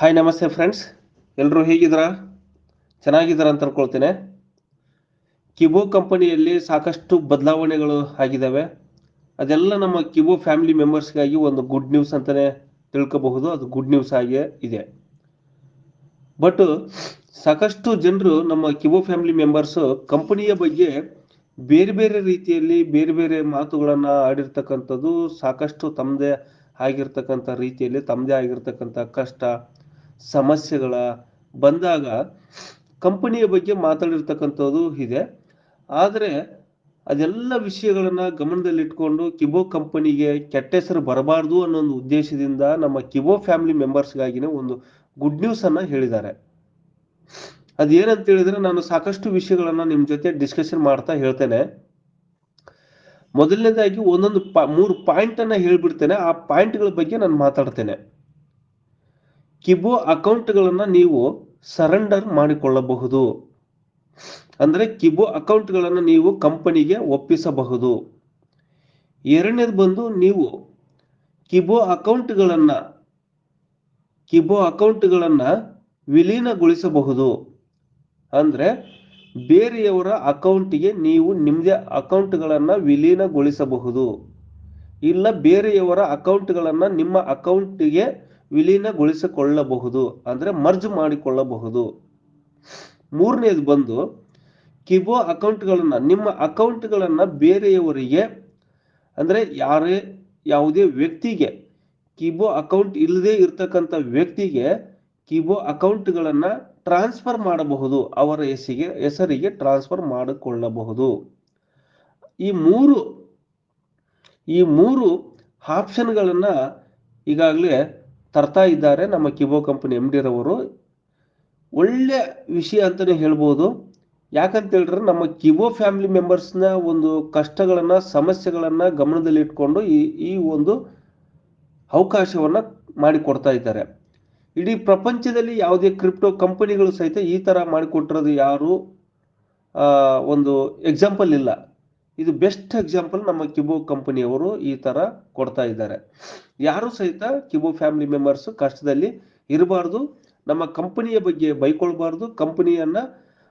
Hi ನಮಸ್ತೆ friends ಎಲ್ಲರೂ ಹೇಗಿದ್ದೀರಾ? ಚೆನ್ನಾಗಿದ್ದೀರಾ ಅಂತ ಅನ್ಕೊಳ್ತೇನೆ. ಕಿಬೋ ಕಂಪನಿಯಲ್ಲಿ ಸಾಕಷ್ಟು ಬದಲಾವಣೆಗಳು ಆಗಿದ್ದಾವೆ. ಅದೆಲ್ಲ ನಮ್ಮ ಕಿಬೋ ಫ್ಯಾಮಿಲಿ ಮೆಂಬರ್ಸ್ಗಾಗಿ ಒಂದು ಗುಡ್ ನ್ಯೂಸ್ ಅಂತಲೇ ತಿಳ್ಕೋಬಹುದು. ಅದು ಗುಡ್ ನ್ಯೂಸ್ ಆಗಿಯೇ ಇದೆ. ಬಟ್ ಸಾಕಷ್ಟು ಜನರು ನಮ್ಮ ಕಿಬೋ ಫ್ಯಾಮಿಲಿ ಮೆಂಬರ್ಸು ಕಂಪನಿಯ ಬಗ್ಗೆ ಬೇರೆ ಬೇರೆ ರೀತಿಯಲ್ಲಿ ಬೇರೆ ಬೇರೆ ಮಾತುಗಳನ್ನು ಆಡಿರ್ತಕ್ಕಂಥದ್ದು ಸಾಕಷ್ಟು ತಮ್ಮದೇ ಆಗಿರ್ತಕ್ಕಂಥ ರೀತಿಯಲ್ಲಿ, ತಮ್ಮದೇ ಆಗಿರ್ತಕ್ಕಂಥ ಕಷ್ಟ ಸಮಸ್ಯೆಗಳ ಬಂದಾಗ ಕಂಪನಿಯ ಬಗ್ಗೆ ಮಾತಾಡಿರ್ತಕ್ಕಂಥದ್ದು ಇದೆ. ಆದರೆ ಅದೆಲ್ಲ ವಿಷಯಗಳನ್ನು ಗಮನದಲ್ಲಿಟ್ಕೊಂಡು ಕಿಬೋ ಕಂಪನಿಗೆ ಕೆಟ್ಟ ಹೆಸರು ಬರಬಾರ್ದು ಅನ್ನೋ ಒಂದು ಉದ್ದೇಶದಿಂದ ನಮ್ಮ ಕಿಬೋ ಫ್ಯಾಮಿಲಿ ಮೆಂಬರ್ಸ್ಗಾಗಿನೇ ಒಂದು ಗುಡ್ ನ್ಯೂಸ್ ಅನ್ನ ಹೇಳಿದ್ದಾರೆ. ಅದೇನಂತ ಹೇಳಿದ್ರೆ ನಾನು ಸಾಕಷ್ಟು ವಿಷಯಗಳನ್ನ ನಿಮ್ಮ ಜೊತೆ ಡಿಸ್ಕಷನ್ ಮಾಡ್ತಾ ಹೇಳ್ತೇನೆ. ಮೊದಲನೇದಾಗಿ ಒಂದೊಂದು ಪಾ, ಮೂರು ಪಾಯಿಂಟ್ ಅನ್ನ ಹೇಳ್ಬಿಡ್ತೇನೆ. ಆ ಪಾಯಿಂಟ್ಗಳ ಬಗ್ಗೆ ನಾನು ಮಾತಾಡ್ತೇನೆ. ಕಿಬೋ ಅಕೌಂಟ್ಗಳನ್ನು ನೀವು ಸರೆಂಡರ್ ಮಾಡಿಕೊಳ್ಳಬಹುದು. ಅಂದ್ರೆ ಕಿಬೋ ಅಕೌಂಟ್ಗಳನ್ನು ನೀವು ಕಂಪನಿಗೆ ಒಪ್ಪಿಸಬಹುದು. ಎರಡನೇದು ಬಂದು ನೀವು ಕಿಬೋ ಅಕೌಂಟ್ಗಳನ್ನು ಕಿಬೋ ಅಕೌಂಟ್ಗಳನ್ನು ವಿಲೀನಗೊಳಿಸಬಹುದು. ಅಂದ್ರೆ ಬೇರೆಯವರ ಅಕೌಂಟಿಗೆ ನೀವು ನಿಮ್ಮದೇ ಅಕೌಂಟ್ಗಳನ್ನು ವಿಲೀನಗೊಳಿಸಬಹುದು. ಇಲ್ಲ ಬೇರೆಯವರ ಅಕೌಂಟ್ಗಳನ್ನು ನಿಮ್ಮ ಅಕೌಂಟಿಗೆ ವಿಲೀನಗೊಳಿಸಿಕೊಳ್ಳಬಹುದು, ಅಂದ್ರೆ ಮರ್ಜ್ ಮಾಡಿಕೊಳ್ಳಬಹುದು. ಮೂರನೇದು ಬಂದು, ಕಿಬೋ ಅಕೌಂಟ್ಗಳನ್ನ, ನಿಮ್ಮ ಅಕೌಂಟ್ಗಳನ್ನ ಬೇರೆಯವರಿಗೆ, ಅಂದ್ರೆ ಯಾರೇ, ಯಾವುದೇ ವ್ಯಕ್ತಿಗೆ, ಕಿಬೋ ಅಕೌಂಟ್ ಇಲ್ಲದೆ ಇರ್ತಕ್ಕಂಥ ವ್ಯಕ್ತಿಗೆ ಕಿಬೋ ಅಕೌಂಟ್ಗಳನ್ನ ಟ್ರಾನ್ಸ್ಫರ್ ಮಾಡಬಹುದು, ಅವರ ಹೆಸರಿಗೆ ಹೆಸರಿಗೆ ಟ್ರಾನ್ಸ್ಫರ್ ಮಾಡಿಕೊಳ್ಳಬಹುದು. ಈ ಮೂರು ಈ ಮೂರು ಆಪ್ಷನ್ಗಳನ್ನ ಈಗಾಗಲೇ ತರ್ತಾ ಇದ್ದಾರೆ ನಮ್ಮ ಕಿಬೋ ಕಂಪನಿ ಎಂ ಡಿರವರು ಒಳ್ಳೆ ವಿಷಯ ಅಂತಾನೆ ಹೇಳ್ಬೋದು. ಯಾಕಂತ ಹೇಳಿದ್ರೆ ನಮ್ಮ ಕಿಬೋ ಫ್ಯಾಮಿಲಿ ಮೆಂಬರ್ಸ್ನ ಒಂದು ಕಷ್ಟಗಳನ್ನು, ಸಮಸ್ಯೆಗಳನ್ನು ಗಮನದಲ್ಲಿಟ್ಕೊಂಡು ಈ ಈ ಒಂದು ಅವಕಾಶವನ್ನು ಮಾಡಿಕೊಡ್ತಾ ಇದ್ದಾರೆ. ಇಡೀ ಪ್ರಪಂಚದಲ್ಲಿ ಯಾವುದೇ ಕ್ರಿಪ್ಟೋ ಕಂಪನಿಗಳು ಸಹಿತ ಈ ಥರ ಮಾಡಿಕೊಟ್ಟಿರೋದು ಯಾರು? ಒಂದು ಎಕ್ಸಾಂಪಲ್ ಇಲ್ಲ. ಇದು ಬೆಸ್ಟ್ ಎಕ್ಸಾಂಪಲ್ ನಮ್ಮ ಕಿಬೋ ಕಂಪನಿಯವರು ಈ ತರ ಕೊಡ್ತಾ ಇದ್ದಾರೆ. ಯಾರು ಸಹಿತ ಕಿಬೋ ಫ್ಯಾಮಿಲಿ ಮೆಂಬರ್ಸ್ ಕಷ್ಟದಲ್ಲಿ ಇರಬಾರ್ದು, ನಮ್ಮ ಕಂಪನಿಯ ಬಗ್ಗೆ ಬೈಕೊಳ್ಬಾರ್ದು ಕಂಪನಿಯನ್ನ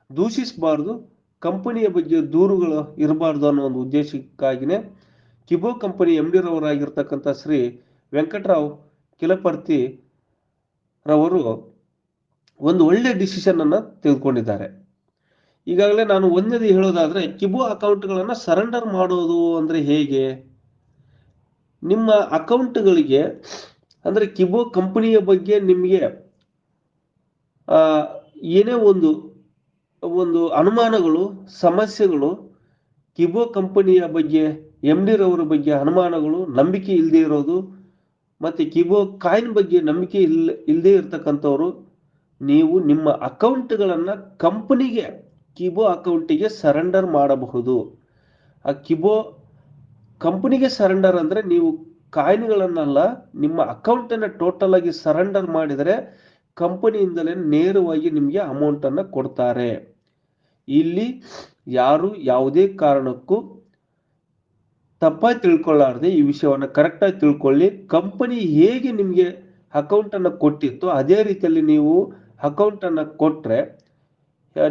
ದೂಷಿಸಬಾರ್ದು ಕಂಪನಿಯ ಬಗ್ಗೆ ದೂರುಗಳು ಇರಬಾರ್ದು ಅನ್ನೋ ಒಂದು ಉದ್ದೇಶಕ್ಕಾಗಿನೇ ಕಿಬೋ ಕಂಪನಿ ಎಂ ಡಿ ರವರಾಗಿರ್ತಕ್ಕಂಥ ಶ್ರೀ ವೆಂಕಟರಾವ್ ಕಿಲಪರ್ತಿ ರವರು ಒಂದು ಒಳ್ಳೆ ಡಿಸಿಷನ್ ಅನ್ನ ತೆಗೆದುಕೊಂಡಿದ್ದಾರೆ. ಈಗಾಗಲೇ ನಾನು ಒಂದನೇದು ಹೇಳೋದಾದ್ರೆ ಕಿಬೋ ಅಕೌಂಟ್ಗಳನ್ನು ಸರೆಂಡರ್ ಮಾಡೋದು ಅಂದ್ರೆ ಹೇಗೆ? ನಿಮ್ಮ ಅಕೌಂಟ್ಗಳಿಗೆ, ಅಂದ್ರೆ ಕಿಬೋ ಕಂಪನಿಯ ಬಗ್ಗೆ ನಿಮಗೆ ಏನೇ ಒಂದು ಒಂದು ಅನುಮಾನಗಳು, ಸಮಸ್ಯೆಗಳು, ಕಿಬೋ ಕಂಪನಿಯ ಬಗ್ಗೆ ಎಂ ಡಿ ರವರ ಬಗ್ಗೆ ಅನುಮಾನಗಳು, ನಂಬಿಕೆ ಇಲ್ಲದೆ ಇರೋದು, ಮತ್ತೆ ಕಿಬೋ ಕಾಯಿನ್ ಬಗ್ಗೆ ನಂಬಿಕೆ ಇಲ್ಲ ಇಲ್ಲದೆ ಇರ್ತಕ್ಕಂಥವ್ರು, ನೀವು ನಿಮ್ಮ ಅಕೌಂಟ್ಗಳನ್ನು ಕಂಪನಿಗೆ ಕಿಬೋ ಅಕೌಂಟಿಗೆ ಸರೆಂಡರ್ ಮಾಡಬಹುದು. ಆ ಕಿಬೋ ಕಂಪನಿಗೆ ಸರೆಂಡರ್ ಅಂದರೆ ನೀವು ಕಾಯಿನ್ಗಳನ್ನೆಲ್ಲ, ನಿಮ್ಮ ಅಕೌಂಟನ್ನು ಟೋಟಲ್ ಆಗಿ ಸರೆಂಡರ್ ಮಾಡಿದರೆ ಕಂಪನಿಯಿಂದಲೇ ನೇರವಾಗಿ ನಿಮಗೆ ಅಮೌಂಟ್ ಅನ್ನ ಕೊಡ್ತಾರೆ. ಇಲ್ಲಿ ಯಾರು ಯಾವುದೇ ಕಾರಣಕ್ಕೂ ತಪ್ಪಾಗಿ ತಿಳ್ಕೊಳ್ಳಾರ್ದೆ ಈ ವಿಷಯವನ್ನು ಕರೆಕ್ಟಾಗಿ ತಿಳ್ಕೊಳ್ಳಿ. ಕಂಪನಿ ಹೇಗೆ ನಿಮಗೆ ಅಕೌಂಟನ್ನು ಕೊಟ್ಟಿತ್ತು ಅದೇ ರೀತಿಯಲ್ಲಿ ನೀವು ಅಕೌಂಟನ್ನು ಕೊಟ್ಟರೆ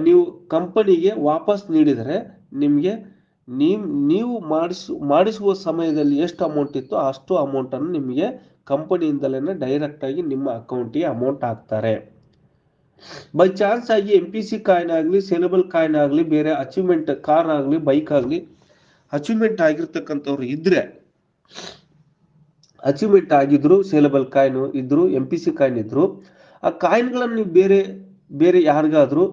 ನೀವು ಕಂಪನಿಗೆ ವಾಪಸ್ ನೀಡಿದರೆ ನಿಮಗೆ ನೀವು ನೀವು ಮಾಡಿಸು, ಮಾಡಿಸುವ ಸಮಯದಲ್ಲಿ ಎಷ್ಟು ಅಮೌಂಟ್ ಇತ್ತು ಅಷ್ಟು ಅಮೌಂಟ್ ಅನ್ನು ನಿಮಗೆ ಕಂಪನಿಯಿಂದಲೇ ಡೈರೆಕ್ಟ್ ಆಗಿ ನಿಮ್ಮ ಅಕೌಂಟಿಗೆ ಅಮೌಂಟ್ ಹಾಕ್ತಾರೆ. ಬೈ ಚಾನ್ಸ್ ಆಗಿ ಎಂ ಪಿ ಸಿ ಕಾಯಿನ್ ಆಗಲಿ ಸೇಲಬಲ್ ಕಾಯಿನ್ ಆಗಲಿ, ಬೇರೆ ಅಚೀವ್ಮೆಂಟ್ ಕಾರ್ ಆಗಲಿ ಬೈಕ್ ಆಗಲಿ ಅಚೀವ್ಮೆಂಟ್ ಆಗಿರ್ತಕ್ಕಂಥವ್ರು ಇದ್ದರೆ ಅಚೀವ್ಮೆಂಟ್ ಆಗಿದ್ರು ಸೇಲಬಲ್ ಕಾಯಿನ್ ಇದ್ರು ಎಂ ಪಿ ಸಿ ಕಾಯಿನ್ ಇದ್ರು, ಆ ಕಾಯಿನ್ಗಳನ್ನು ನೀವು ಬೇರೆ ಬೇರೆ ಯಾರಿಗಾದ್ರೂ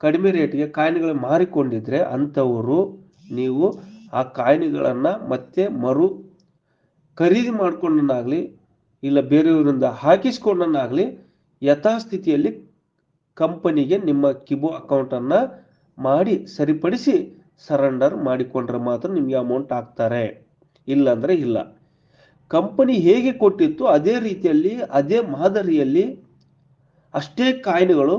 ಕಡಿಮೆ ರೇಟ್ಗೆ ಕಾಯಿನ್ಗಳು ಮಾರಿಕೊಂಡಿದ್ರೆ ಅಂಥವರು ನೀವು ಆ ಕಾಯಿನ್ಗಳನ್ನ ಮತ್ತೆ ಮರು ಖರೀದಿ ಮಾಡಿಕೊಂಡನಾಗಲಿ ಇಲ್ಲ ಬೇರೆಯವರಿಂದ ಹಾಕಿಸ್ಕೊಂಡನಾಗಲಿ ಯಥಾಸ್ಥಿತಿಯಲ್ಲಿ ಕಂಪನಿಗೆ ನಿಮ್ಮ ಕಿಬೋ ಅಕೌಂಟ್ ಅನ್ನ ಮಾಡಿ ಸರಿಪಡಿಸಿ ಸರೆಂಡರ್ ಮಾಡಿಕೊಂಡ್ರೆ ಮಾತ್ರ ನಿಮಗೆ ಅಮೌಂಟ್ ಹಾಕ್ತಾರೆ ಇಲ್ಲಾಂದರೆ ಇಲ್ಲ. ಕಂಪನಿ ಹೇಗೆ ಕೊಟ್ಟಿತ್ತು ಅದೇ ರೀತಿಯಲ್ಲಿ, ಅದೇ ಮಾದರಿಯಲ್ಲಿ ಅಷ್ಟೇ ಕಾಯಿನ್ಗಳು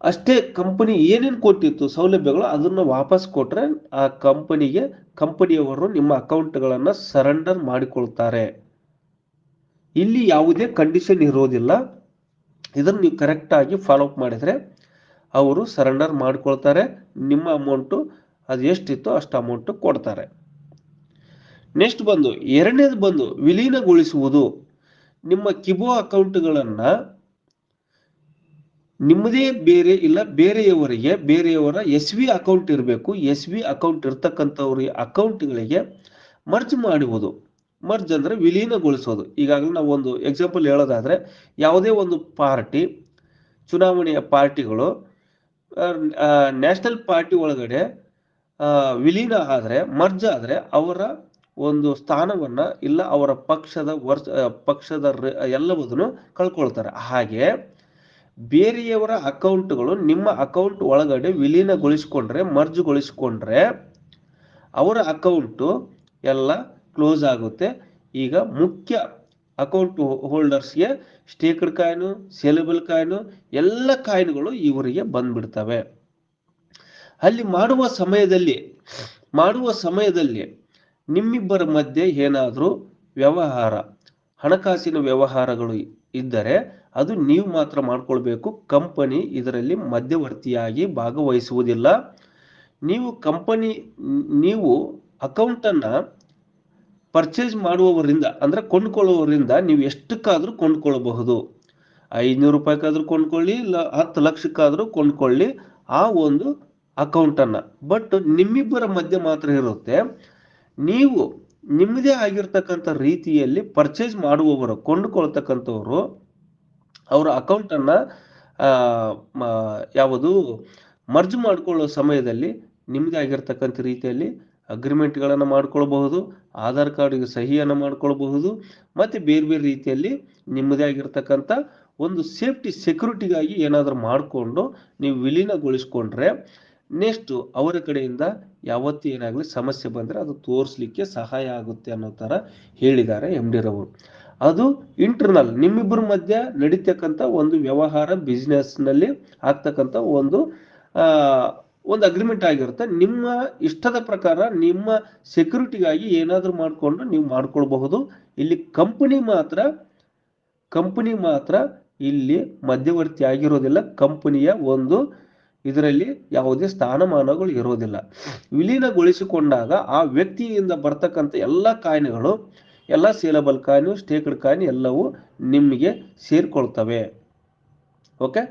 ಅಷ್ಟೇ ಕಂಪನಿ ಏನೇನು ಕೊಟ್ಟಿತ್ತು ಸೌಲಭ್ಯಗಳು ಅದನ್ನು ವಾಪಸ್ ಕೊಟ್ಟರೆ ಆ ಕಂಪನಿಗೆ ಕಂಪನಿಯವರು ನಿಮ್ಮ ಅಕೌಂಟ್ಗಳನ್ನು ಸರೆಂಡರ್ ಮಾಡಿಕೊಳ್ತಾರೆ. ಇಲ್ಲಿ ಯಾವುದೇ ಕಂಡೀಷನ್ ಇರೋದಿಲ್ಲ. ಇದನ್ನು ನೀವು ಕರೆಕ್ಟಾಗಿ ಫಾಲೋಅಪ್ ಮಾಡಿದರೆ ಅವರು ಸರೆಂಡರ್ ಮಾಡಿಕೊಳ್ತಾರೆ. ನಿಮ್ಮ ಅಮೌಂಟು ಅದು ಎಷ್ಟಿತ್ತು ಅಷ್ಟು ಅಮೌಂಟು ಕೊಡ್ತಾರೆ. ನೆಕ್ಸ್ಟ್ ಬಂದು, ಎರಡನೇದು ಬಂದು ವಿಲೀನಗೊಳಿಸುವುದು. ನಿಮ್ಮ ಕಿಬೋ ಅಕೌಂಟ್ಗಳನ್ನು ನಿಮ್ಮದೇ ಬೇರೆ ಇಲ್ಲ, ಬೇರೆಯವರಿಗೆ, ಬೇರೆಯವರ ಎಸ್ ವಿ ಅಕೌಂಟ್ ಇರಬೇಕು. ಎಸ್ ವಿ ಅಕೌಂಟ್ ಇರ್ತಕ್ಕಂಥವ್ರ ಅಕೌಂಟ್ಗಳಿಗೆ ಮರ್ಜ್ ಮಾಡುವುದು ಮರ್ಜ್ ಅಂದರೆ ವಿಲೀನಗೊಳಿಸೋದು. ಈಗಾಗಲೇ ನಾವು ಒಂದು ಎಕ್ಸಾಂಪಲ್ ಹೇಳೋದಾದರೆ, ಯಾವುದೇ ಒಂದು ಪಾರ್ಟಿ, ಚುನಾವಣೆಯ ಪಾರ್ಟಿಗಳು ನ್ಯಾಷನಲ್ ಪಾರ್ಟಿ ಒಳಗಡೆ ವಿಲೀನ ಆದರೆ, ಮರ್ಜ್ ಆದರೆ ಅವರ ಒಂದು ಸ್ಥಾನವನ್ನು ಇಲ್ಲ ಅವರ ಪಕ್ಷದ ವರ್ಷ ಪಕ್ಷದ ಎಲ್ಲವುದನ್ನು ಕಳ್ಕೊಳ್ತಾರೆ. ಹಾಗೆ ಬೇರೆಯವರ ಅಕೌಂಟ್ಗಳು ನಿಮ್ಮ ಅಕೌಂಟ್ ಒಳಗಡೆ ವಿಲೀನಗೊಳಿಸ್ಕೊಂಡ್ರೆ, ಮರ್ಜ್ಗೊಳಿಸ್ಕೊಂಡ್ರೆ ಅವರ ಅಕೌಂಟು ಎಲ್ಲ ಕ್ಲೋಸ್ ಆಗುತ್ತೆ. ಈಗ ಮುಖ್ಯ ಅಕೌಂಟ್ ಹೋಲ್ಡರ್ಸ್ಗೆ ಸ್ಟೇಕ್ಡ್ ಕಾಯಿನು, ಸೇಲೆಬಲ್ ಕಾಯಿನು, ಎಲ್ಲ ಕಾಯಿನ್ಗಳು ಇವರಿಗೆ ಬಂದ್ಬಿಡ್ತವೆ. ಅಲ್ಲಿ ಮಾಡುವ ಸಮಯದಲ್ಲಿ ಮಾಡುವ ಸಮಯದಲ್ಲಿ ನಿಮ್ಮಿಬ್ಬರ ಮಧ್ಯೆ ಏನಾದರೂ ವ್ಯವಹಾರ, ಹಣಕಾಸಿನ ವ್ಯವಹಾರಗಳು ಇದ್ದರೆ ಅದು ನೀವು ಮಾತ್ರ ಮಾಡಿಕೊಳ್ಬೇಕು. ಕಂಪನಿ ಇದರಲ್ಲಿ ಮಧ್ಯವರ್ತಿಯಾಗಿ ಭಾಗವಹಿಸುವುದಿಲ್ಲ. ನೀವು ಕಂಪನಿ, ನೀವು ಅಕೌಂಟನ್ನು ಪರ್ಚೇಸ್ ಮಾಡುವವರಿಂದ, ಅಂದರೆ ಕೊಂಡ್ಕೊಳ್ಳುವವರಿಂದ ನೀವು ಎಷ್ಟಕ್ಕಾದರೂ ಕೊಂಡುಕೊಳ್ಳಬಹುದು ಐನೂರು ರೂಪಾಯಿಗಾದರೂ ಕೊಂಡ್ಕೊಳ್ಳಿ, ಇಲ್ಲ ಹತ್ತು ಲಕ್ಷಕ್ಕಾದರೂ ಕೊಂಡ್ಕೊಳ್ಳಿ ಆ ಒಂದು ಅಕೌಂಟನ್ನು. ಬಟ್ ನಿಮ್ಮಿಬ್ಬರ ಮಧ್ಯೆ ಮಾತ್ರ ಇರುತ್ತೆ. ನೀವು ನಿಮ್ಮದೇ ಆಗಿರ್ತಕ್ಕಂಥ ರೀತಿಯಲ್ಲಿ ಪರ್ಚೇಸ್ ಮಾಡುವವರು ಕೊಂಡುಕೊಳ್ತಕ್ಕಂಥವ್ರು ಅವರ ಅಕೌಂಟನ್ನು ಯಾವುದು ಮರ್ಜ್ ಮಾಡಿಕೊಳ್ಳೋ ಸಮಯದಲ್ಲಿ ನಿಮ್ಮದೇ ಆಗಿರ್ತಕ್ಕಂಥ ರೀತಿಯಲ್ಲಿ ಅಗ್ರಿಮೆಂಟ್ಗಳನ್ನು ಮಾಡ್ಕೊಳ್ಬಹುದು, ಆಧಾರ್ ಕಾರ್ಡಿಗೆ ಸಹಿಯನ್ನು ಮಾಡ್ಕೊಳ್ಬಹುದು, ಮತ್ತು ಬೇರೆ ಬೇರೆ ರೀತಿಯಲ್ಲಿ ನಿಮ್ಮದೇ ಆಗಿರ್ತಕ್ಕಂಥ ಒಂದು ಸೇಫ್ಟಿ ಸೆಕ್ಯೂರಿಟಿಗಾಗಿ ಏನಾದರೂ ಮಾಡಿಕೊಂಡು ನೀವು ವಿಲೀನಗೊಳಿಸ್ಕೊಂಡ್ರೆ ನೆಕ್ಸ್ಟು ಅವರ ಕಡೆಯಿಂದ ಯಾವತ್ತೂ ಏನಾಗಲಿ ಸಮಸ್ಯೆ ಬಂದರೆ ಅದು ತೋರಿಸ್ಲಿಕ್ಕೆ ಸಹಾಯ ಆಗುತ್ತೆ ಅನ್ನೋ ಥರ ಹೇಳಿದ್ದಾರೆ ಎಂ ಡಿ ರವರು. ಅದು ಇಂಟರ್ನಲ್ ನಿಮ್ಮಿಬ್ಬರ ಮಧ್ಯೆ ನಡೀತಕ್ಕಂಥ ಒಂದು ವ್ಯವಹಾರ ಬಿಸ್ನೆಸ್ನಲ್ಲಿ ಆಗ್ತಕ್ಕಂಥ ಒಂದು ಒಂದು ಅಗ್ರಿಮೆಂಟ್ ಆಗಿರುತ್ತೆ. ನಿಮ್ಮ ಇಷ್ಟದ ಪ್ರಕಾರ ನಿಮ್ಮ ಸೆಕ್ಯೂರಿಟಿಗಾಗಿ ಏನಾದರೂ ಮಾಡಿಕೊಂಡು ನೀವು ಮಾಡ್ಕೊಳ್ಬಹುದು. ಇಲ್ಲಿ ಕಂಪನಿ ಮಾತ್ರ ಕಂಪನಿ ಮಾತ್ರ ಇಲ್ಲಿ ಮಧ್ಯವರ್ತಿ ಆಗಿರೋದಿಲ್ಲ. ಕಂಪನಿಯ ಒಂದು ಇದರಲ್ಲಿ ಯಾವುದೇ ಸ್ಥಾನಮಾನಗಳು ಇರೋದಿಲ್ಲ ವಿಲೀನಗೊಳಿಸಿಕೊಂಡಾಗ ಆ ವ್ಯಕ್ತಿಯಿಂದ ಬರ್ತಕ್ಕಂಥ ಎಲ್ಲ ಕಾಯಿನೆಗಳು, ಎಲ್ಲ ಸೇಲಬಲ್ ಕಾಯಿನು, ಸ್ಟೇಕಡ್ ಕಾಯಿನ್ ಎಲ್ಲವೂ ನಿಮಗೆ ಸೇರಿಕೊಳ್ತವೆ. ಓಕೆ?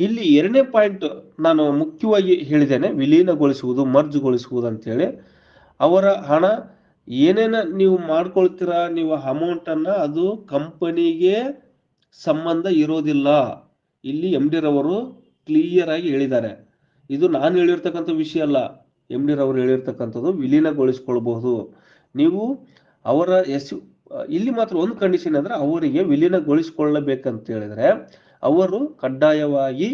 ಇಲ್ಲಿ ಎರಡನೇ ಪಾಯಿಂಟ್ ನಾನು ಮುಖ್ಯವಾಗಿ ಹೇಳಿದ್ದೇನೆ, ವಿಲೀನಗೊಳಿಸುವುದು, ಮರ್ಜ್ಗೊಳಿಸುವುದು ಅಂತೇಳಿ. ಅವರ ಹಣ ಏನೇನ ನೀವು ಮಾಡ್ಕೊಳ್ತೀರಾ, ನೀವು ಅಮೌಂಟನ್ನು ಅದು ಕಂಪನಿಗೆ ಸಂಬಂಧ ಇರೋದಿಲ್ಲ. ಇಲ್ಲಿ ಎಂ ಡಿ ರವರು ಕ್ಲಿಯರ್ ಆಗಿ ಹೇಳಿದ್ದಾರೆ. ಇದು ನಾನು ಹೇಳಿರ್ತಕ್ಕಂಥ ವಿಷಯ ಅಲ್ಲ. ಎಂ ಡಿ ರವರು ಹೇಳಿರ್ತಕ್ಕಂಥದ್ದು ವಿಲೀನಗೊಳಿಸ್ಕೊಳ್ಬಹುದು. ನೀವು ಅವರ ಎಸ್, ಇಲ್ಲಿ ಮಾತ್ರ ಒಂದು ಕಂಡೀಷನ್ ಅಂದ್ರೆ ಅವರಿಗೆ ವಿಲೀನಗೊಳಿಸಿಕೊಳ್ಳಬೇಕಂತ ಹೇಳಿದ್ರೆ ಅವರು ಕಡ್ಡಾಯವಾಗಿ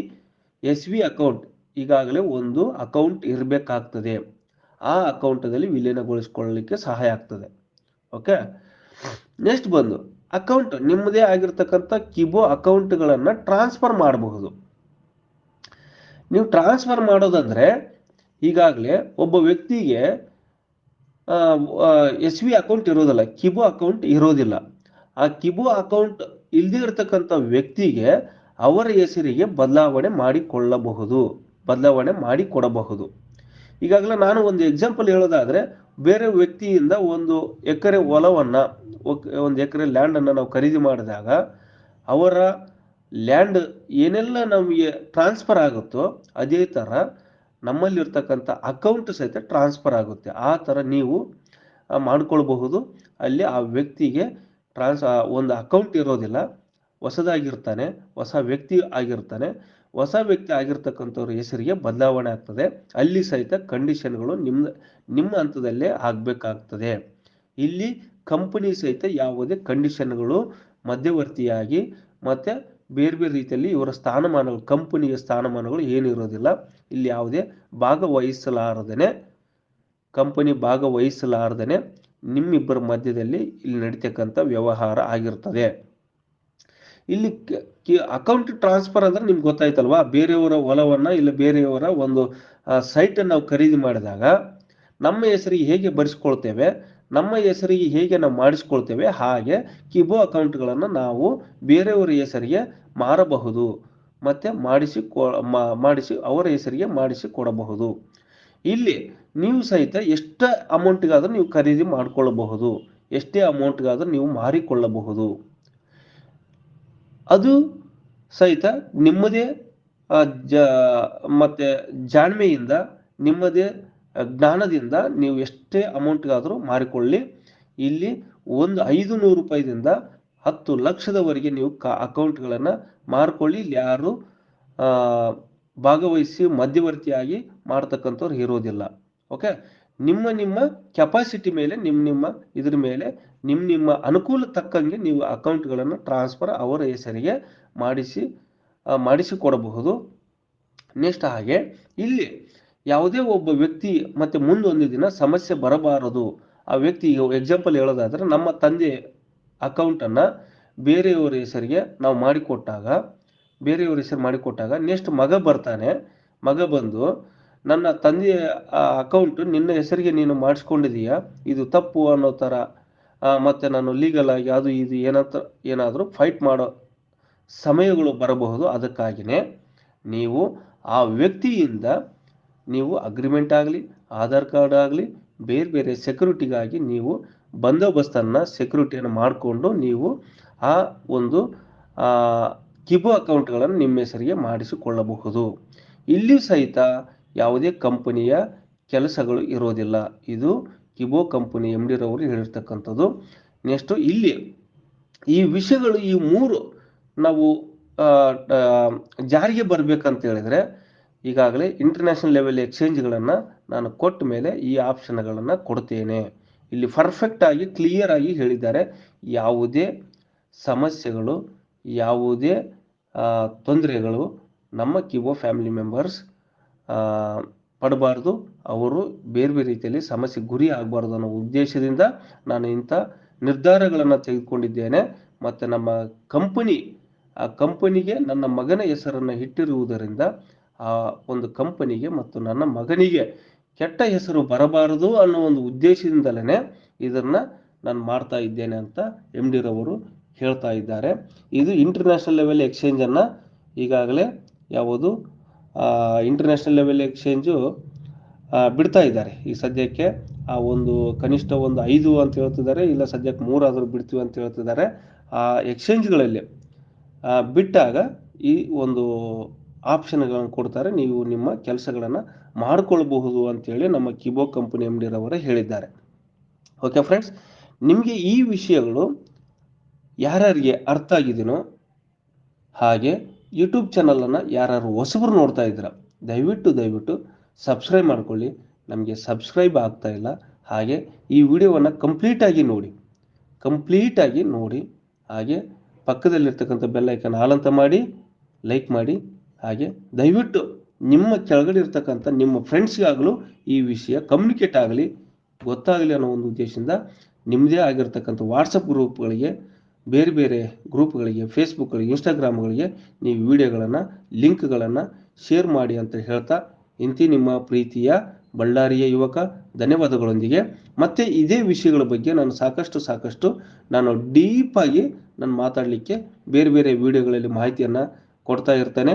ಎಸ್ ವಿ ಅಕೌಂಟ್, ಈಗಾಗಲೇ ಒಂದು ಅಕೌಂಟ್ ಇರಬೇಕಾಗ್ತದೆ. ಆ ಅಕೌಂಟದಲ್ಲಿ ವಿಲೀನಗೊಳಿಸ್ಕೊಳ್ಳಲಿಕ್ಕೆ ಸಹಾಯ ಆಗ್ತದೆ. ಓಕೆ? ನೆಕ್ಸ್ಟ್ ಬಂದು, ಅಕೌಂಟ್ ನಿಮ್ಮದೇ ಆಗಿರ್ತಕ್ಕಂಥ ಕಿಬೋ ಅಕೌಂಟ್ಗಳನ್ನು ಟ್ರಾನ್ಸ್ಫರ್ ಮಾಡಬಹುದು. ನೀವು ಟ್ರಾನ್ಸ್ಫರ್ ಮಾಡೋದಂದ್ರೆ ಈಗಾಗಲೇ ಒಬ್ಬ ವ್ಯಕ್ತಿಗೆ ಎಸ್ ವಿ ಅಕೌಂಟ್ ಇರೋದಿಲ್ಲ ಕಿಬು ಅಕೌಂಟ್ ಇರೋದಿಲ್ಲ. ಆ ಕಿಬು ಅಕೌಂಟ್ ಇಲ್ಲದೆ ಇರತಕ್ಕಂಥ ವ್ಯಕ್ತಿಗೆ ಅವರ ಹೆಸರಿಗೆ ಬದಲಾವಣೆ ಮಾಡಿಕೊಳ್ಳಬಹುದು, ಬದಲಾವಣೆ ಮಾಡಿಕೊಡಬಹುದು. ಈಗಾಗಲೇ ನಾನು ಒಂದು ಎಕ್ಸಾಂಪಲ್ ಹೇಳೋದಾದ್ರೆ, ಬೇರೆ ವ್ಯಕ್ತಿಯಿಂದ ಒಂದು ಎಕರೆ ಹೊಲವನ್ನು, ಒಂದು ಎಕರೆ ಲ್ಯಾಂಡನ್ನು ನಾವು ಖರೀದಿ ಮಾಡಿದಾಗ, ಅವರ ಲ್ಯಾಂಡ್ ಏನೆಲ್ಲ ನಮಗೆ ಟ್ರಾನ್ಸ್ಫರ್ ಆಗುತ್ತೋ ಅದೇ ಥರ ನಮ್ಮಲ್ಲಿರ್ತಕ್ಕಂಥ ಅಕೌಂಟ್ ಸಹಿತ ಟ್ರಾನ್ಸ್ಫರ್ ಆಗುತ್ತೆ. ಆ ಥರ ನೀವು ಮಾಡ್ಕೊಳ್ಬಹುದು. ಅಲ್ಲಿ ಆ ವ್ಯಕ್ತಿಗೆ ಟ್ರಾನ್ಸ್ ಒಂದು ಅಕೌಂಟ್ ಇರೋದಿಲ್ಲ. ಹೊಸದಾಗಿರ್ತಾನೆ, ಹೊಸ ವ್ಯಕ್ತಿ ಆಗಿರ್ತಾನೆ. ಹೊಸ ವ್ಯಕ್ತಿ ಆಗಿರ್ತಕ್ಕಂಥವ್ರ ಹೆಸರಿಗೆ ಬದಲಾವಣೆ ಆಗ್ತದೆ. ಅಲ್ಲಿ ಸಹಿತ ಕಂಡೀಷನ್ಗಳು ನಿಮ್ಮ ನಿಮ್ಮ ಹಂತದಲ್ಲೇ ಆಗಬೇಕಾಗ್ತದೆ. ಇಲ್ಲಿ ಕಂಪನಿ ಸಹಿತ ಯಾವುದೇ ಕಂಡೀಷನ್ಗಳು ಮಧ್ಯವರ್ತಿಯಾಗಿ ಮತ್ತೆ ಬೇರೆ ಬೇರೆ ರೀತಿಯಲ್ಲಿ ಇವರ ಸ್ಥಾನಮಾನಗಳು, ಕಂಪನಿಯ ಸ್ಥಾನಮಾನಗಳು ಏನಿರೋದಿಲ್ಲ. ಇಲ್ಲಿ ಯಾವುದೇ ಭಾಗವಹಿಸಲಾರದೇ ಕಂಪನಿ ಭಾಗವಹಿಸಲಾರದೇ ನಿಮ್ಮಿಬ್ಬರ ಮಧ್ಯದಲ್ಲಿ ಇಲ್ಲಿ ನಡೀತಕ್ಕಂಥ ವ್ಯವಹಾರ ಆಗಿರ್ತದೆ. ಇಲ್ಲಿ ಅಕೌಂಟ್ ಟ್ರಾನ್ಸ್ಫರ್ ಅಂದರೆ ನಿಮ್ಗೆ ಗೊತ್ತಾಯ್ತಲ್ವಾ? ಬೇರೆಯವರ ಹೊಲವನ್ನು ಇಲ್ಲ ಬೇರೆಯವರ ಒಂದು ಸೈಟನ್ನು ನಾವು ಖರೀದಿ ಮಾಡಿದಾಗ ನಮ್ಮ ಹೆಸರಿಗೆ ಹೇಗೆ ಬರೆಸ್ಕೊಳ್ತೇವೆ? ನಮ್ಮ ಹೆಸರಿಗೆ ಹೇಗೆ ನಾವು ಮಾಡಿಸ್ಕೊಳ್ತೇವೆ? ಹಾಗೆ ಕಿಬೋ ಅಕೌಂಟ್ಗಳನ್ನು ನಾವು ಬೇರೆಯವರ ಹೆಸರಿಗೆ ಮಾರಬಹುದು ಮತ್ತೆ ಮಾಡಿಸಿ ಮಾಡಿಸಿ ಅವರ ಹೆಸರಿಗೆ ಮಾಡಿಸಿ ಕೊಡಬಹುದು. ಇಲ್ಲಿ ನೀವು ಸಹಿತ ಎಷ್ಟ ಅಮೌಂಟ್ಗಾದ್ರೂ ನೀವು ಖರೀದಿ ಮಾಡಿಕೊಳ್ಳಬಹುದು ಎಷ್ಟೇ ಅಮೌಂಟ್ಗಾದ್ರೂ ನೀವು ಮಾರಿಕೊಳ್ಳಬಹುದು. ಅದು ಸಹಿತ ನಿಮ್ಮದೇ ಜ, ಮತ್ತೆ ಜಾಣ್ಮೆಯಿಂದ, ನಿಮ್ಮದೇ ಜ್ಞಾನದಿಂದ ನೀವು ಎಷ್ಟೇ ಅಮೌಂಟ್ಗಾದರೂ ಮಾರಿಕೊಳ್ಳಿ. ಇಲ್ಲಿ ಒಂದು ಐದು ನೂರು ರೂಪಾಯಿದಿಂದ ಹತ್ತು ಲಕ್ಷದವರೆಗೆ ನೀವು ಕ ಅಕೌಂಟ್ಗಳನ್ನು ಮಾರ್ಕೊಳ್ಳಿ. ಇಲ್ಲಿ ಯಾರು ಭಾಗವಹಿಸಿ ಮಧ್ಯವರ್ತಿಯಾಗಿ ಮಾಡ್ತಕ್ಕಂಥವ್ರು ಇರೋದಿಲ್ಲ. ಓಕೆ? ನಿಮ್ಮ ನಿಮ್ಮ ಕೆಪಾಸಿಟಿ ಮೇಲೆ, ನಿಮ್ಮ ನಿಮ್ಮ ಇದ್ರ ಮೇಲೆ, ನಿಮ್ಮ ನಿಮ್ಮ ಅನುಕೂಲ ತಕ್ಕಂಗೆ ನೀವು ಅಕೌಂಟ್ಗಳನ್ನು ಟ್ರಾನ್ಸ್ಫರ್ ಅವರ ಹೆಸರಿಗೆ ಮಾಡಿಸಿ ಮಾಡಿಸಿಕೊಡಬಹುದು. ಮಾಡಿಸಿ ಕೊಡಬಹುದು ನೆಕ್ಸ್ಟ್ ಹಾಗೆ, ಇಲ್ಲಿ ಯಾವುದೇ ಒಬ್ಬ ವ್ಯಕ್ತಿ ಮತ್ತೆ ಮುಂದೊಂದು ದಿನ ಸಮಸ್ಯೆ ಬರಬಾರದು. ಆ ವ್ಯಕ್ತಿ ಎಕ್ಸಾಂಪಲ್ ಹೇಳೋದಾದ್ರೆ ನಮ್ಮ ತಂದೆ ಅಕೌಂಟನ್ನ ಬೇರೆಯವರ ಹೆಸರಿಗೆ ನಾವು ಮಾಡಿಕೊಟ್ಟಾಗ, ಬೇರೆಯವ್ರ ಹೆಸರು ಮಾಡಿಕೊಟ್ಟಾಗ ನೆಕ್ಸ್ಟ್ ಮಗ ಬರ್ತಾನೆ. ಮಗ ಬಂದು, ನನ್ನ ತಂದೆಯ ಅಕೌಂಟ್ ನಿನ್ನ ಹೆಸರಿಗೆ ನೀನು ಮಾಡಿಸ್ಕೊಂಡಿದೀಯಾ? ಇದು ತಪ್ಪು ಅನ್ನೋ ಥರ ಮತ್ತು ನಾನು ಲೀಗಲ್ ಆಗಿ ಅದು ಇದು ಏನಂತ, ಏನಾದರೂ ಫೈಟ್ ಮಾಡೋ ಸಮಯಗಳು ಬರಬಹುದು ಅದಕ್ಕಾಗಿಯೇ ನೀವು ಆ ವ್ಯಕ್ತಿಯಿಂದ ನೀವು ಅಗ್ರಿಮೆಂಟ್ ಆಗಲಿ, ಆಧಾರ್ ಕಾರ್ಡ್ ಆಗಲಿ, ಬೇರೆ ಬೇರೆ ಸೆಕ್ಯೂರಿಟಿಗಾಗಿ ನೀವು ಬಂದೋಬಸ್ತನ್ನು ಸೆಕ್ಯೂರಿಟಿಯನ್ನು ಮಾಡಿಕೊಂಡು ನೀವು ಆ ಒಂದು ಕಿಬು ಅಕೌಂಟ್ಗಳನ್ನು ನಿಮ್ಮ ಹೆಸರಿಗೆ ಮಾಡಿಸಿಕೊಳ್ಳಬಹುದು. ಇಲ್ಲಿ ಸಹಿತ ಯಾವುದೇ ಕಂಪನಿಯ ಕೆಲಸಗಳು ಇರೋದಿಲ್ಲ. ಇದು ಕಿಬೋ ಕಂಪನಿ ಎಂ ಡಿರವರು ಹೇಳಿರ್ತಕ್ಕಂಥದ್ದು. ನೆಕ್ಸ್ಟು ಇಲ್ಲಿ ಈ ವಿಷಯಗಳು ಈ ಮೂರು ನಾವು ಜಾರಿಗೆ ಬರಬೇಕಂತ ಹೇಳಿದ್ರೆ ಈಗಾಗಲೇ ಇಂಟರ್ನ್ಯಾಷನಲ್ ಲೆವೆಲ್ ಎಕ್ಸ್ಚೇಂಜ್ಗಳನ್ನು ನಾನು ಕೊಟ್ಟ ಮೇಲೆ ಈ ಆಪ್ಷನ್ಗಳನ್ನು ಕೊಡ್ತೇನೆ. ಇಲ್ಲಿ ಪರ್ಫೆಕ್ಟ್ ಆಗಿ ಕ್ಲಿಯರ್ ಆಗಿ ಹೇಳಿದ್ದಾರೆ. ಯಾವುದೇ ಸಮಸ್ಯೆಗಳು, ಯಾವುದೇ ತೊಂದರೆಗಳು ನಮ್ಮ ಕಿವೋ ಫ್ಯಾಮಿಲಿ ಮೆಂಬರ್ಸ್ ಪಡಬಾರ್ದು. ಅವರು ಬೇರೆ ಬೇರೆ ರೀತಿಯಲ್ಲಿ ಸಮಸ್ಯೆ ಗುರಿ ಆಗಬಾರ್ದು ಅನ್ನೋ ಉದ್ದೇಶದಿಂದ ನಾನು ಇಂಥ ನಿರ್ಧಾರಗಳನ್ನು ತೆಗೆದುಕೊಂಡಿದ್ದೇನೆ. ಮತ್ತು ನಮ್ಮ ಕಂಪನಿ ಆ ಕಂಪನಿಗೆ ನನ್ನ ಮಗನ ಹೆಸರನ್ನು ಇಟ್ಟಿರುವುದರಿಂದ ಆ ಒಂದು ಕಂಪನಿಗೆ ಮತ್ತು ನನ್ನ ಮಗನಿಗೆ ಕೆಟ್ಟ ಹೆಸರು ಬರಬಾರದು ಅನ್ನೋ ಒಂದು ಉದ್ದೇಶದಿಂದಲೇ ಇದನ್ನು ನಾನು ಮಾಡ್ತಾ ಇದ್ದೇನೆ ಅಂತ ಎಂ ಡಿರವರು ಹೇಳ್ತಾ ಇದ್ದಾರೆ. ಇದು ಇಂಟರ್ನ್ಯಾಷನಲ್ ಲೆವೆಲ್ ಎಕ್ಸ್ಚೇಂಜನ್ನು ಈಗಾಗಲೇ ಯಾವುದು ಇಂಟರ್ನ್ಯಾಷನಲ್ ಲೆವೆಲ್ ಎಕ್ಸ್ಚೇಂಜು ಬಿಡ್ತಾ ಇದ್ದಾರೆ. ಈ ಸದ್ಯಕ್ಕೆ ಆ ಒಂದು ಕನಿಷ್ಠ ಒಂದು ಐದು ಅಂತ ಹೇಳ್ತಿದ್ದಾರೆ, ಇಲ್ಲ ಸದ್ಯಕ್ಕೆ ಮೂರಾದರೂ ಬಿಡ್ತೀವಿ ಅಂತ ಹೇಳ್ತಿದ್ದಾರೆ. ಆ ಎಕ್ಸ್ಚೇಂಜ್ಗಳಲ್ಲಿ ಬಿಟ್ಟಾಗ ಈ ಒಂದು ಆಪ್ಷನ್ಗಳನ್ನು ಕೊಡ್ತಾರೆ. ನೀವು ನಿಮ್ಮ ಕೆಲಸಗಳನ್ನು ಮಾಡಿಕೊಳ್ಬಹುದು ಅಂತೇಳಿ ನಮ್ಮ ಕಿಬೋ ಕಂಪನಿ ಎಂ ಡಿರವರು ಹೇಳಿದ್ದಾರೆ. ಓಕೆ ಫ್ರೆಂಡ್ಸ್ ನಿಮಗೆ ಈ ವಿಷಯಗಳು ಯಾರ್ಯಾರಿಗೆ ಅರ್ಥ ಆಗಿದೆಯೋ ಹಾಗೆ ಯೂಟ್ಯೂಬ್ ಚಾನಲನ್ನು ಯಾರು ಹೊಸಬ್ರು ನೋಡ್ತಾ ಇದ್ದೀರ, ದಯವಿಟ್ಟು ದಯವಿಟ್ಟು ಸಬ್ಸ್ಕ್ರೈಬ್ ಮಾಡ್ಕೊಳ್ಳಿ. ನಮಗೆ ಸಬ್ಸ್ಕ್ರೈಬ್ ಆಗ್ತಾ ಇಲ್ಲ, ಹಾಗೆ ಈ ವಿಡಿಯೋವನ್ನು ಕಂಪ್ಲೀಟಾಗಿ ನೋಡಿ. ಕಂಪ್ಲೀಟಾಗಿ ನೋಡಿ, ಹಾಗೆ ಪಕ್ಕದಲ್ಲಿರ್ತಕ್ಕಂಥ ಬೆಲ್ಲೈಕನ್ ಹಾಲಂತ ಮಾಡಿ ಲೈಕ್ ಮಾಡಿ, ಹಾಗೆ ದಯವಿಟ್ಟು ನಿಮ್ಮ ಕೆಳಗಡೆ ಇರ್ತಕ್ಕಂಥ ನಿಮ್ಮ ಫ್ರೆಂಡ್ಸ್ಗಾಗಲೂ ಈ ವಿಷಯ ಕಮ್ಯುನಿಕೇಟ್ ಆಗಲಿ, ಗೊತ್ತಾಗಲಿ ಅನ್ನೋ ಒಂದು ಉದ್ದೇಶದಿಂದ ನಿಮ್ಮದೇ ಆಗಿರ್ತಕ್ಕಂಥ ವಾಟ್ಸಪ್ ಗ್ರೂಪ್ಗಳಿಗೆ ಬೇರೆ ಬೇರೆ ಗ್ರೂಪ್ಗಳಿಗೆ ಫೇಸ್ಬುಕ್ಗಳಿಗೆ ಇನ್ಸ್ಟಾಗ್ರಾಮ್ಗಳಿಗೆ ನೀವು ವಿಡಿಯೋಗಳನ್ನು ಲಿಂಕ್ಗಳನ್ನು ಶೇರ್ ಮಾಡಿ ಅಂತ ಹೇಳ್ತಾ ಇಂತಿ ನಿಮ್ಮ ಪ್ರೀತಿಯ ಬಳ್ಳಾರಿಯ ಯುವಕ, ಧನ್ಯವಾದಗಳೊಂದಿಗೆ. ಮತ್ತೆ ಇದೇ ವಿಷಯಗಳ ಬಗ್ಗೆ ನಾನು ಸಾಕಷ್ಟು ಸಾಕಷ್ಟು ನಾನು ಡೀಪಾಗಿ ನಾನು ಮಾತಾಡಲಿಕ್ಕೆ ಬೇರೆ ಬೇರೆ ವಿಡಿಯೋಗಳಲ್ಲಿ ಮಾಹಿತಿಯನ್ನು ಕೊಡ್ತಾ ಇರ್ತೇನೆ.